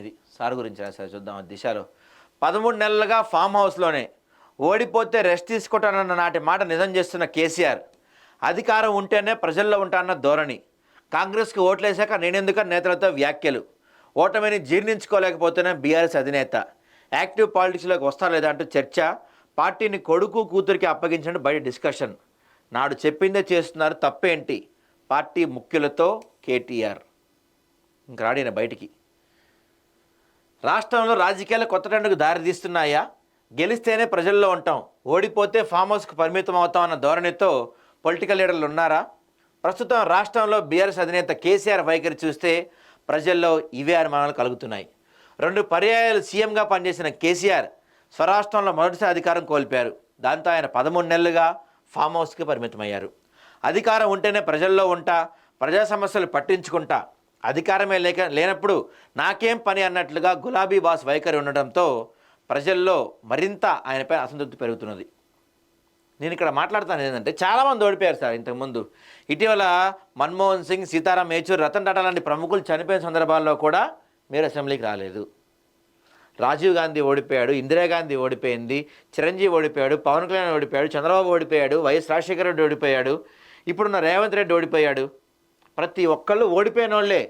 ఇది సార్ గురించి రాశారు చూద్దాం దిశలో. పదమూడు నెలలుగా ఫామ్ హౌస్లోనే ఓడిపోతే రెస్ట్ తీసుకుంటానన్న నాటి మాట నిజం చేస్తున్న కేసీఆర్. అధికారం ఉంటేనే ప్రజల్లో ఉంటానన్న ధోరణి. కాంగ్రెస్కి ఓట్లేశాక నేనెందుక నేతలతో వ్యాఖ్యలు. ఓటమిని జీర్ణించుకోలేకపోతేనే బీఆర్ఎస్ అధినేత. యాక్టివ్ పాలిటిక్స్లోకి వస్తారా లేదా అంటూ చర్చ. పార్టీని కొడుకు కూతురికి అప్పగించండి బయట డిస్కషన్. నాడు చెప్పిందే చేస్తున్నారు తప్పేంటి? పార్టీ ముఖ్యులతో కేటీఆర్. ఇంక రాడిన బయటికి? రాష్ట్రంలో రాజకీయాలు కొత్త ట్రెండ్కు దారితీస్తున్నాయా గెలిస్తేనే ప్రజల్లో ఉంటాం. ఓడిపోతే ఫామ్ హౌస్కు పరిమితం అవుతాం అన్న ధోరణితో పొలిటికల్ లీడర్లు ఉన్నారా? ప్రస్తుతం రాష్ట్రంలో బీఆర్ఎస్ అధినేత కేసీఆర్ వైఖరి చూస్తే ప్రజల్లో ఇవే అనుమానాలు కలుగుతున్నాయి. రెండు పర్యాయాలు సీఎంగా పనిచేసిన కేసీఆర్ స్వరాష్ట్రంలో మొదటిసారి అధికారం కోల్పోయారు. దాంతో ఆయన పదమూడు నెలలుగా ఫామ్ హౌస్కి పరిమితమయ్యారు. అధికారం ఉంటేనే ప్రజల్లో ఉంటా ప్రజా సమస్యలు పట్టించుకుంటా అధికారమే లేక లేనప్పుడు నాకేం పని అన్నట్లుగా గులాబీ బాస్ వైఖరి ఉండడంతో ప్రజల్లో మరింత ఆయనపై అసంతృప్తి పెరుగుతున్నది. నేను ఇక్కడ మాట్లాడుతాను ఏంటంటే చాలామంది ఓడిపోయారు సార్ ఇంతకుముందు. ఇటీవల మన్మోహన్ సింగ్ సీతారాం యేచూరి రతన్ టాటా లాంటి ప్రముఖులు చనిపోయిన సందర్భాల్లో కూడా మీరు అసెంబ్లీకి రాలేదు. రాజీవ్ గాంధీ ఓడిపోయాడు ఇందిరాగాంధీ ఓడిపోయింది చిరంజీవి ఓడిపోయాడు పవన్ కళ్యాణ్ ఓడిపోయాడు చంద్రబాబు ఓడిపోయాడు వైఎస్ రాజశేఖర రెడ్డి ఓడిపోయాడు ఇప్పుడున్న రేవంత్ రెడ్డి ఓడిపోయాడు. ప్రతి ఒక్కళ్ళు ఓడిపోయిన వాళ్ళే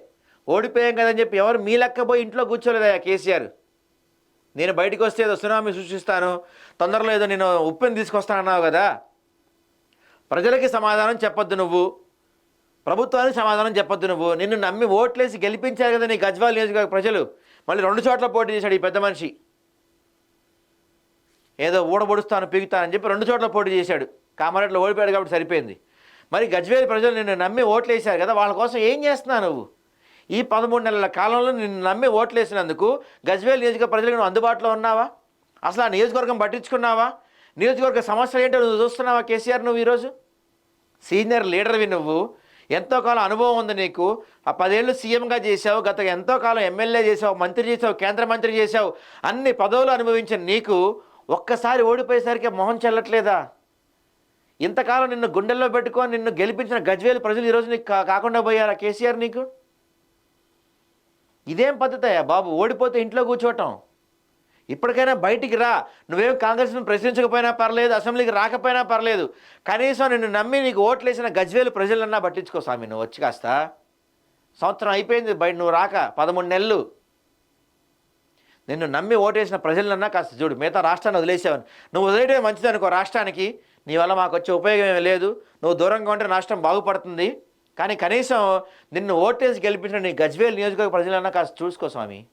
ఓడిపోయాం కదని చెప్పి ఎవరు మీ లెక్క పోయి ఇంట్లో కూర్చోలేదా కేసీఆర్. నేను బయటకు వస్తే ఏదో సునామీ సృష్టిస్తాను తొందరలో ఏదో నేను ఉప్పెని తీసుకొస్తానన్నావు కదా. ప్రజలకి సమాధానం చెప్పొద్దు నువ్వు. ప్రభుత్వానికి సమాధానం చెప్పొద్దు నువ్వు. నిన్ను నమ్మి ఓట్లేసి గెలిపించారు కదా నీ గజ్వాల్ నియోజకవర్గ ప్రజలు. మళ్ళీ రెండు చోట్ల పోటీ చేశాడు ఈ పెద్ద మనిషి. ఏదో ఊడబొడుస్తాను పీగుతానని చెప్పి రెండు చోట్ల పోటీ చేశాడు. కామారెడ్డిలో ఓడిపోయాడు కాబట్టి సరిపోయింది. మరి గజ్వేల్ ప్రజలు నిన్ను నమ్మి ఓట్లు వేశారు కదా వాళ్ళ కోసం ఏం చేస్తున్నావు నువ్వు? ఈ పదమూడు నెలల కాలంలో నిన్ను నమ్మి ఓట్లు వేసినందుకు గజ్వేల్ నియోజక ప్రజలకు నువ్వు అందుబాటులో ఉన్నావా? అసలు ఆ నియోజకవర్గం పట్టించుకున్నావా? నియోజకవర్గ సమస్యలు ఏంటో నువ్వు చూస్తున్నావా కేసీఆర్ నువ్వు ఈరోజు? సీనియర్ లీడర్వి నువ్వు. ఎంతో కాలం అనుభవం ఉంది నీకు. ఆ పదేళ్ళు సీఎంగా చేసావు గత ఎంతో కాలం ఎమ్మెల్యే చేసావు మంత్రి చేసావు కేంద్ర మంత్రి చేసావు అన్ని పదవులు అనుభవించిన నీకు ఒక్కసారి ఓడిపోయేసరికి మొహం చెల్లట్లేదా? ఇంతకాలం నిన్ను గుండెల్లో పెట్టుకొని నిన్ను గెలిపించిన గజ్వేలు ప్రజలు ఈరోజు నీకు కా- కాకుండా పోయారా కేసీఆర్ నీకు? ఇదేం పద్ధతయ్యా బాబు? ఓడిపోతే ఇంట్లో కూర్చోవటం ఇప్పటికైనా బయటికి రా. నువ్వేం కాంగ్రెస్ను ప్రశ్నించకపోయినా పర్లేదు అసెంబ్లీకి రాకపోయినా పర్లేదు. కనీసం నిన్ను నమ్మి నీకు ఓట్లేసిన గజ్వేలు ప్రజలన్నా పట్టించుకో స్వామి నువ్వు వచ్చి కాస్త. సంవత్సరం అయిపోయింది బయట నువ్వు రాక. పదమూడు నెలలు. నిన్ను నమ్మి ఓటేసిన ప్రజలన్నా కాస్త చూడు మిగతా రాష్ట్రాన్ని వదిలేసావని నువ్వు వదిలేయడమే మంచిది అనుకో రాష్ట్రానికి. నీ వల్ల మాకు వచ్చే ఉపయోగం ఏమీ లేదు. నువ్వు దూరంగా ఉంటే రాష్ట్రం బాగుపడుతుంది. కానీ కనీసం నిన్ను ఓటేసి గెలిపించిన నీ గజ్వేల్ నియోజకవర్గ ప్రజలన్నా కాస్త చూసుకో స్వామి.